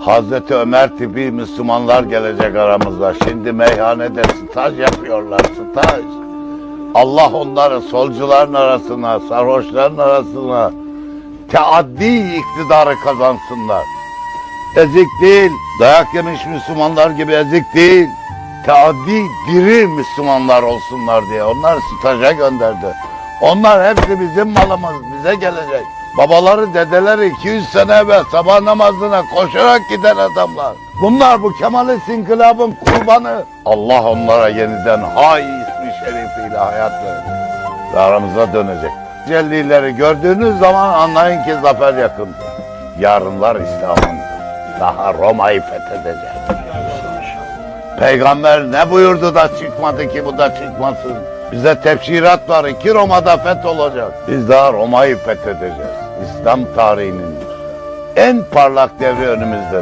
Hazreti Ömer tipi Müslümanlar gelecek aramıza. Şimdi meyhanede staj yapıyorlar, staj. Allah onları solcuların arasına, sarhoşların arasına teaddi iktidarı kazansınlar. Ezik değil, dayak yemiş Müslümanlar gibi ezik değil. Teaddi diri Müslümanlar olsunlar diye onlar staja gönderdi. Onlar hepsi bizim malımız, bize gelecek. Babaları, dedeleri 200 sene evvel sabah namazına koşarak giden adamlar. Bunlar bu Kemalist inkılabın kurbanı. Allah onlara yeniden hay ismi şerifiyle hayat verir. Ve aramıza dönecek. Cellileri gördüğünüz zaman anlayın ki zafer yakındır. Yarınlar İslam'ın. Daha Roma'yı fethedecek. Peygamber ne buyurdu da çıkmadı ki bu da çıkmasın. Bize tefsirat var. iki Roma'da feth olacak. Biz daha Roma'yı fethedeceğiz. İslam tarihinin en parlak devri önümüzde.